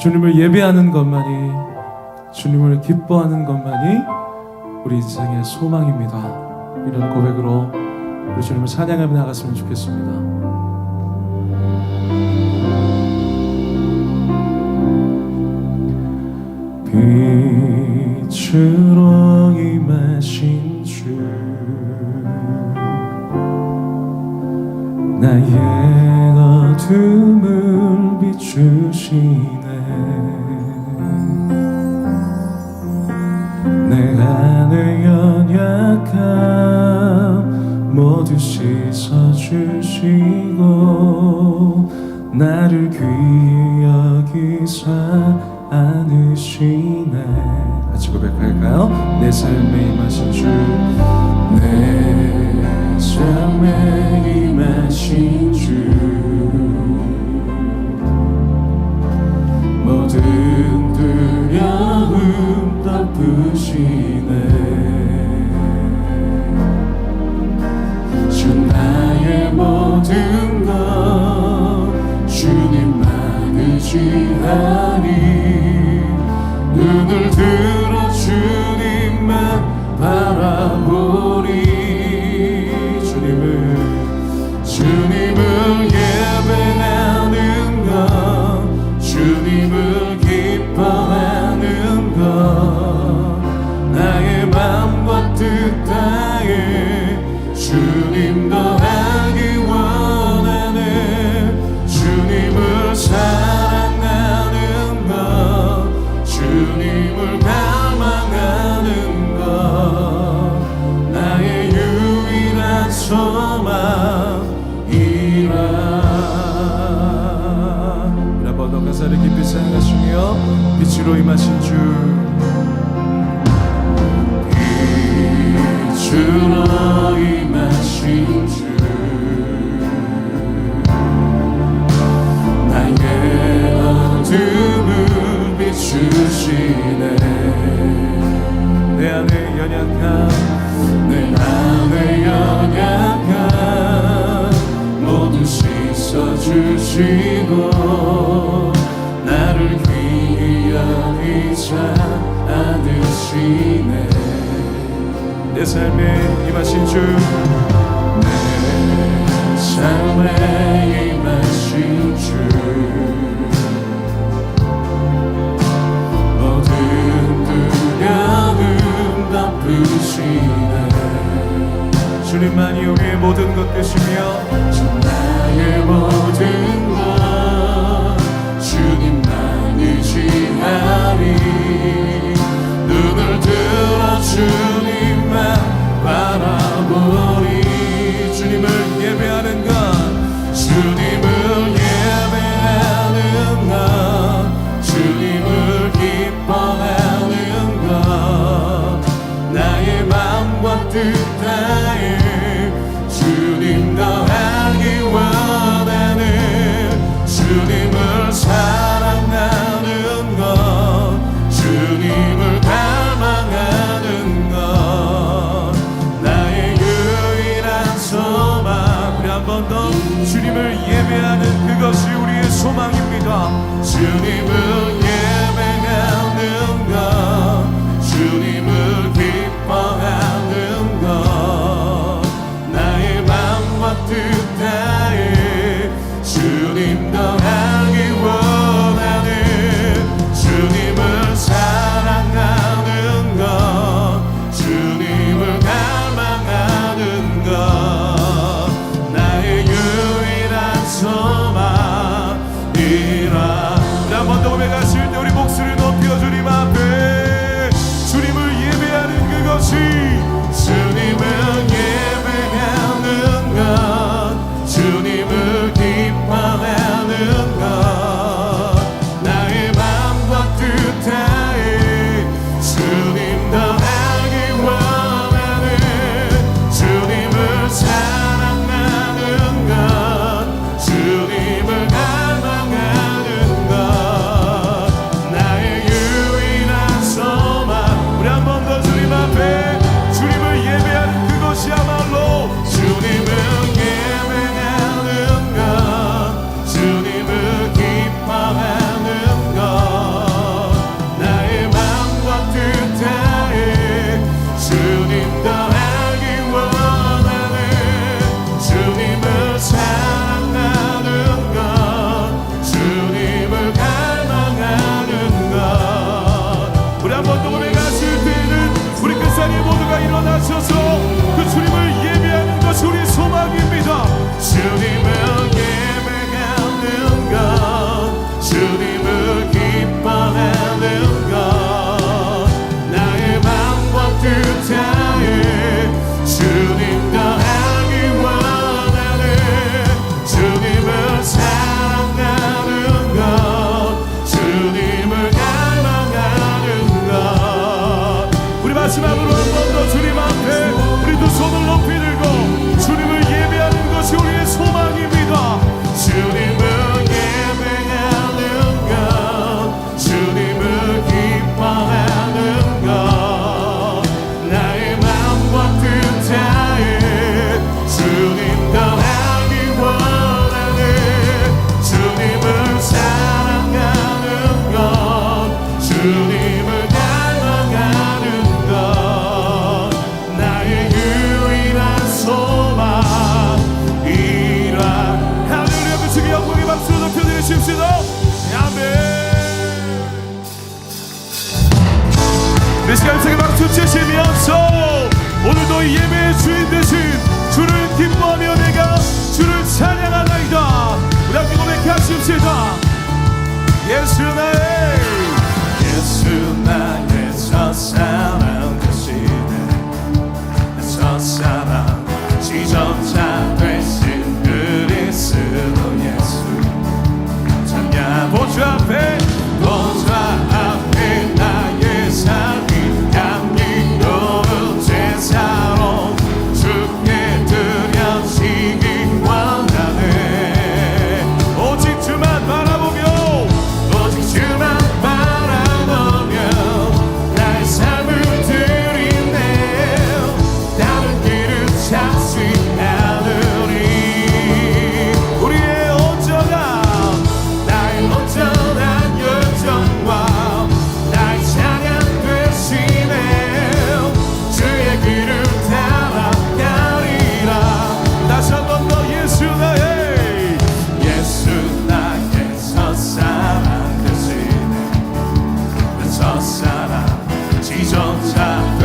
주님을 예배하는 것만이 주님을 기뻐하는 것만이 우리 인생의 소망입니다. 이런 고백으로 우리 주님을 찬양하며 나갔으면 좋겠습니다. 빛으로 임하신 주 나의 어둠을 비추시 안의 연약함 모두 씻어주시고 나를 귀히 여기사 안으시네 같이 고백할까요? 내 삶에 임하신 주내 삶에 임하신 주 모든 두려움 덮으시 빛으로 삶에 임하신 주. 내 삶에 임하신 주 모든 두려움 덮으시네 주님만이 우리의 모든 것 되시며 주 나의 모든 것 주님만 의지하리 눈을 들어 주님만 바라보리 주님을 예배하는 것. 주님 번 더 주님을 예배하는 그것이 우리의 소망입니다. 주님을 예수 나의 예수 지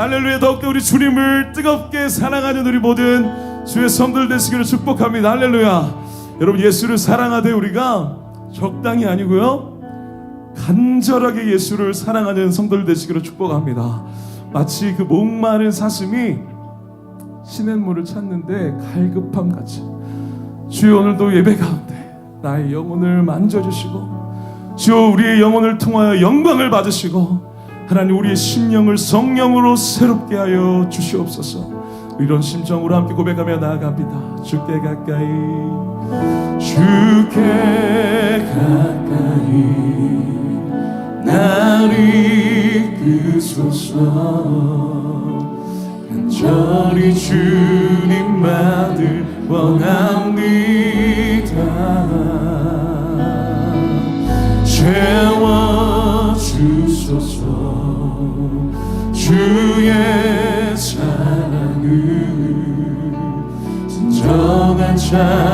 할렐루야 더욱더 우리 주님을 뜨겁게 사랑하는 우리 모든 주의 성들 되시기를 축복합니다. 할렐루야. 여러분 예수를 사랑하되 우리가 적당히 아니고요 간절하게 예수를 사랑하는 성들 되시기를 축복합니다. 마치 그 목마른 사슴이 시냇물을 찾는데 갈급함 같이 주여 오늘도 예배 가운데 나의 영혼을 만져주시고 주여 우리의 영혼을 통하여 영광을 받으시고 하나님 우리의 심령을 성령으로 새롭게 하여 주시옵소서. 이런 심정으로 함께 고백하며 나아갑니다. 주께 가까이 주께 가까이 나를 이끄소서. 간절히 주님만을 원합니다. 채 주의 사랑을 진정한 찬